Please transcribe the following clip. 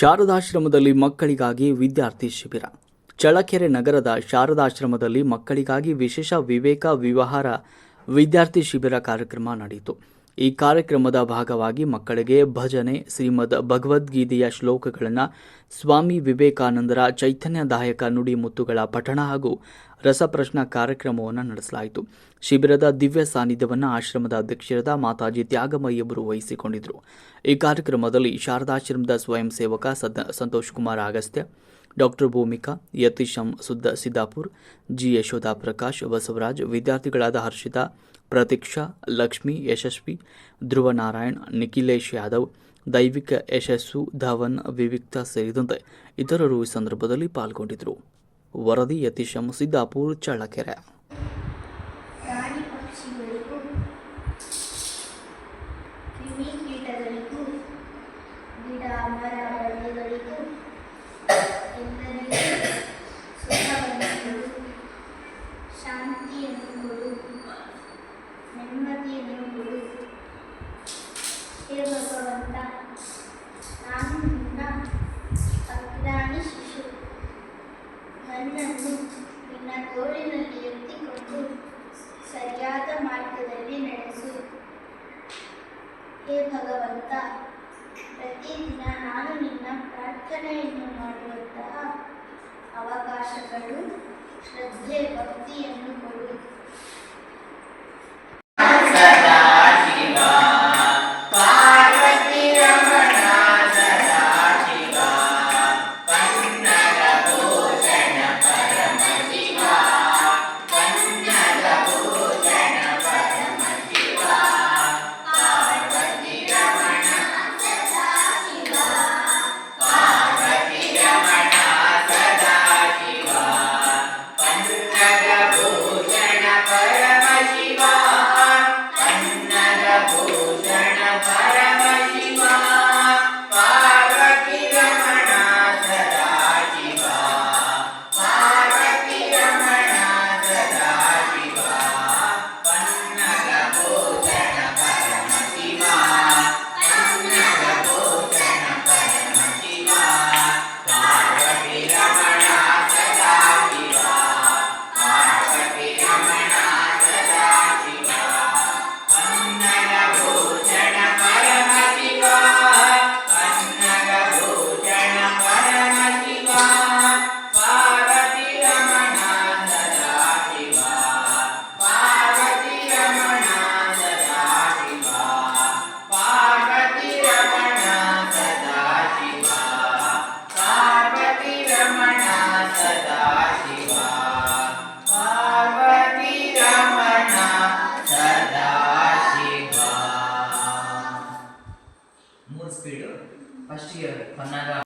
ಶಾರದಾಶ್ರಮದಲ್ಲಿ ಮಕ್ಕಳಿಗಾಗಿ ವಿದ್ಯಾರ್ಥಿ ಶಿಬಿರ. ಚಳ್ಳಕೆರೆ ನಗರದ ಶಾರದಾಶ್ರಮದಲ್ಲಿ ಮಕ್ಕಳಿಗಾಗಿ ವಿಶೇಷ ವಿವೇಕ ವಿವಹಾರ ವಿದ್ಯಾರ್ಥಿ ಶಿಬಿರ ಕಾರ್ಯಕ್ರಮ ನಡೆಯಿತು. ಈ ಕಾರ್ಯಕ್ರಮದ ಭಾಗವಾಗಿ ಮಕ್ಕಳಿಗೆ ಭಜನೆ, ಶ್ರೀಮದ್ ಭಗವದ್ಗೀತೆಯ ಶ್ಲೋಕಗಳನ್ನು ಸ್ವಾಮಿ ವಿವೇಕಾನಂದರ ಚೈತನ್ಯದಾಯಕ ನುಡಿಮುತ್ತುಗಳ ಪಠಣ ಹಾಗೂ ರಸಪ್ರಶ್ನ ಕಾರ್ಯಕ್ರಮವನ್ನು ನಡೆಸಲಾಯಿತು. ಶಿಬಿರದ ದಿವ್ಯ ಸಾನ್ನಿಧ್ಯವನ್ನು ಆಶ್ರಮದ ಅಧ್ಯಕ್ಷರಾದ ಮಾತಾಜಿ ತ್ಯಾಗಮಯ್ಯವರು ವಹಿಸಿಕೊಂಡಿದ್ದರು ಈ ಕಾರ್ಯಕ್ರಮದಲ್ಲಿ ಶಾರದಾಶ್ರಮದ ಸ್ವಯಂ ಸೇವಕ ಸದ ಸಂತೋಷ್ ಕುಮಾರ್ ಅಗಸ್ತ್ಯ ಡಾಕ್ಟರ್ ಭೂಮಿಕಾ, ಯತೀಶಂ ಸುದ್ದ ಸಿದ್ದಾಪುರ್, ಜಿ ಯಶೋಧ ಪ್ರಕಾಶ್, ಬಸವರಾಜ್, ವಿದ್ಯಾರ್ಥಿಗಳಾದ ಹರ್ಷಿತಾ, ಪ್ರತೀಕ್ಷಾ, ಲಕ್ಷ್ಮಿ, ಯಶಸ್ವಿ ಧ್ರುವ ನಾರಾಯಣ್ ನಿಖಿಲೇಶ್ ಯಾದವ್, ದೈವಿಕ ಯಶಸ್ಸು, ಧವನ್, ವಿವಿಕ್ತ ಸೇರಿದಂತೆ ಇತರರು ಈ ಸಂದರ್ಭದಲ್ಲಿ ಪಾಲ್ಗೊಂಡಿದ್ದರು. ವರದಿ, ಯತೀಶಂ ಸಿದ್ದಾಪುರ್, ಚಳ್ಳಕೆರೆ. ಪ್ರಾರ್ಥನೆಯನ್ನು ಮಾಡುವಂತಹ ಅವಕಾಶಗಳು ಶ್ರದ್ಧೆ ಭಕ್ತಿಯನ್ನು ಕೊಡು మూడు స్పీడ్ ఫస్ట్ ఇయర్ పన్నాగా